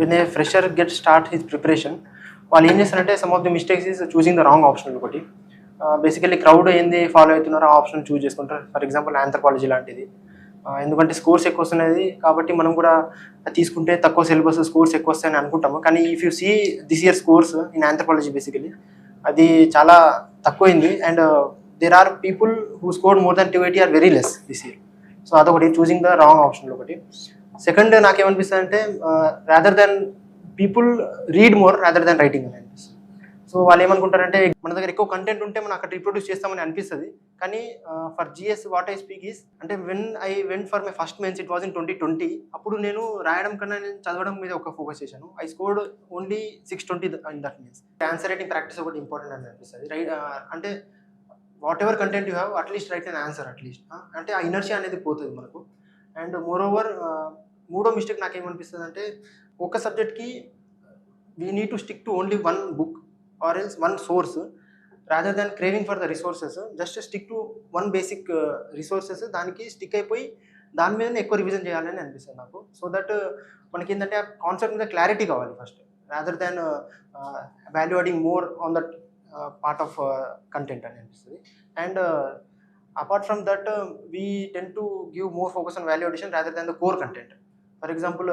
When a fresher get start his preparation వాళ్ళు ఏం చేస్తారంటే some of the mistakes is choosing the wrong option ఒకటి. Uh, basically crowd ఏంది follow అవుతున్నారో ఆ ఆప్షన్ చూజ్ చేసుకుంటారు. ఫర్ ఎగ్జాంపుల్ ఆంథ్రపాలజీ లాంటిది. Uh, ఎందుకంటే స్కోర్స్ ఎక్కువ వస్తున్నది కాబట్టి మనం కూడా తీసుకుంటే తక్కువ సిలబస్ స్కోర్స్ ఎక్కువ వస్తాయని అనుకుంటాము. కానీ if you see this year scores in anthropology basically అది చాలా తక్కువైంది. And there are people who score more than two eighty are very less this year so అదొకటి చూసింగ్ ద రాంగ్ ఆప్షన్ ఒకటి. Second నాకేమనిపిస్తుంది అంటే rather then people read more rather then writing అని అనిపిస్తుంది so వాళ్ళు ఏమనుకుంటారంటే మన దగ్గర ఎక్కువ కంటెంట్ ఉంటే మనం అక్కడ రిప్రొడ్యూస్ చేస్తామని అనిపిస్తుంది. కానీ for GS what I speak is అంటే when I when for my first mains it was in twenty twenty అప్పుడు నేను రాయడం కన్నా నేను చదవడం మీద ఒక ఫోకస్ చేశాను. I scored only six twenty in that means answer writing practice ఒకటి ఇంపార్టెంట్ అని అనిపిస్తుంది. రైట్ అంటే what content you have at least write and answer at least అంటే ఆ ఇనర్షియా అనేది పోతుంది మనకు. అండ్ మోర్ ఓవర్ మూడో మిస్టేక్ నాకేమనిపిస్తుంది అంటే ఒక సబ్జెక్ట్కి we need to stick to only one book or else one source rather than craving for the resources just stick to one basic resources దానికి స్టిక్ అయిపోయి దాని మీదనే ఎక్కువ రివిజన్ చేయాలని అనిపిస్తుంది నాకు. సో దట్ మనకి ఏంటంటే ఆ కాన్సెప్ట్ మీద క్లారిటీ కావాలి first rather than valuating more on that part of content అని అనిపిస్తుంది. And apart from that we tend to give more focus on value addition rather than the core content for example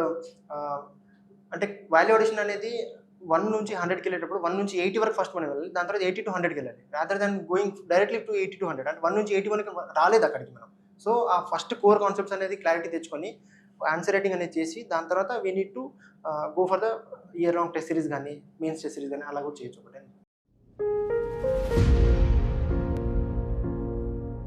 అంటే value addition అనేది one నుంచి హండ్రెడ్కి వెళ్ళేటప్పుడు one నుంచి eighty వరకు first మనం వెళ్ళాలి. దాని తర్వాత ఎయిటీ టు హండ్రెడ్కి వెళ్ళాలి. Rather than going directly to eighty to hundred అంటే వన్ నుంచి ఎయిటీ వన్కి రాలేదు అక్కడికి మనం. సో ఆ ఫస్ట్ కోర్ కాన్సెప్ట్స్ అనేది క్లారిటీ తెచ్చుకొని ఆన్సర్ రైటింగ్ అనేది చేసి దాని తర్వాత we need to go for the year long test series కానీ మెయిన్స్ టెస్ట్ సిరీస్ కానీ అలా కూడా చేయొచ్చు. ఒకటి